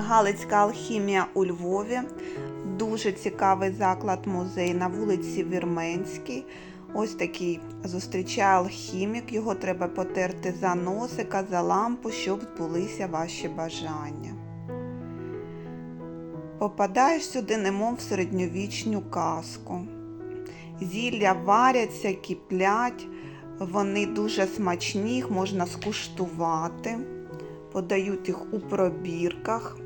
Галицька алхімія у Львові. Дуже цікавий заклад музей на вулиці Вірменській. Ось такий зустрічає алхімік. Його треба потерти за носика, за лампу, щоб збулися ваші бажання. Попадаєш сюди, немов в середньовічну казку. Зілля варяться, киплять, вони дуже смачні, їх можна скуштувати. Подають їх у пробірках.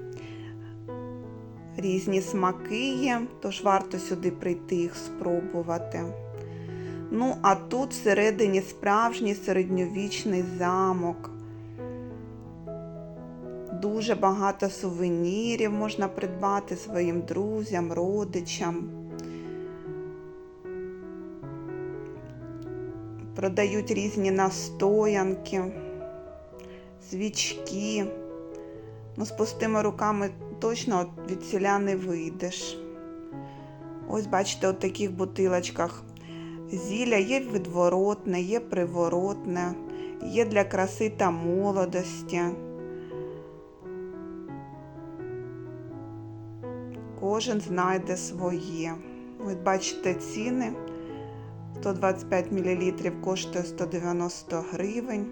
Різні смаки є, тож варто сюди прийти їх спробувати. Ну, а тут всередині справжній середньовічний замок. Дуже багато сувенірів можна придбати своїм друзям, родичам. Продають різні настоянки, свічки. Ну, з пустими руками точно від ціля не вийдеш. Ось, бачите, у таких бутилочках зілля є відворотне, є приворотне, є для краси та молодості. Кожен знайде своє. Ось бачите ціни. 125 мл коштує 190 гривень.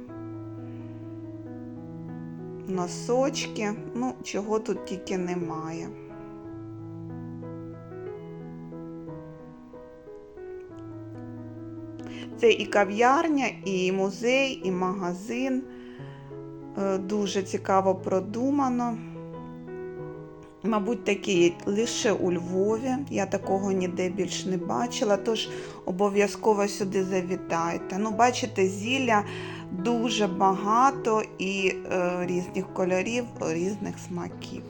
Носочки, ну, чого тут тільки немає. Це і кав'ярня, і музей, і магазин. Е, Дуже цікаво продумано. Мабуть, такі лише у Львові. Я такого ніде більш не бачила, тож обов'язково сюди завітайте. Ну, бачите, зілля дуже багато і е, різних кольорів, різних смаків.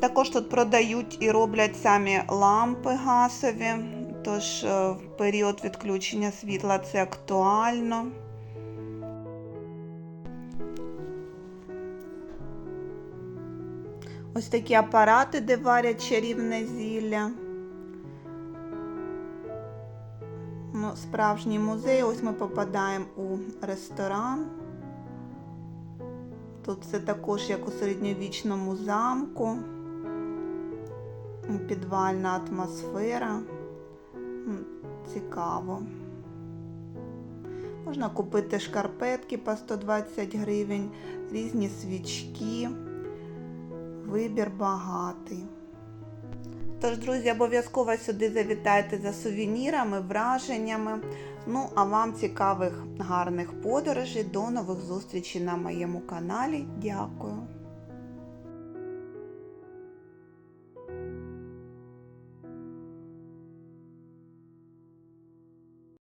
Також тут продають і роблять самі лампи газові, тож е, в період відключення світла це актуально. Ось такі апарати, де варять чарівне зілля. Ну, справжній музей. Ось ми попадаємо у ресторан. Тут все також як у середньовічному замку. Підвальна атмосфера. Цікаво. Можна купити шкарпетки по 120 гривень, різні свічки. Вибір багатий. Тож, друзі, обов'язково сюди завітайте за сувенірами, враженнями. Ну, а вам цікавих гарних подорожей. До нових зустрічей на моєму каналі. Дякую!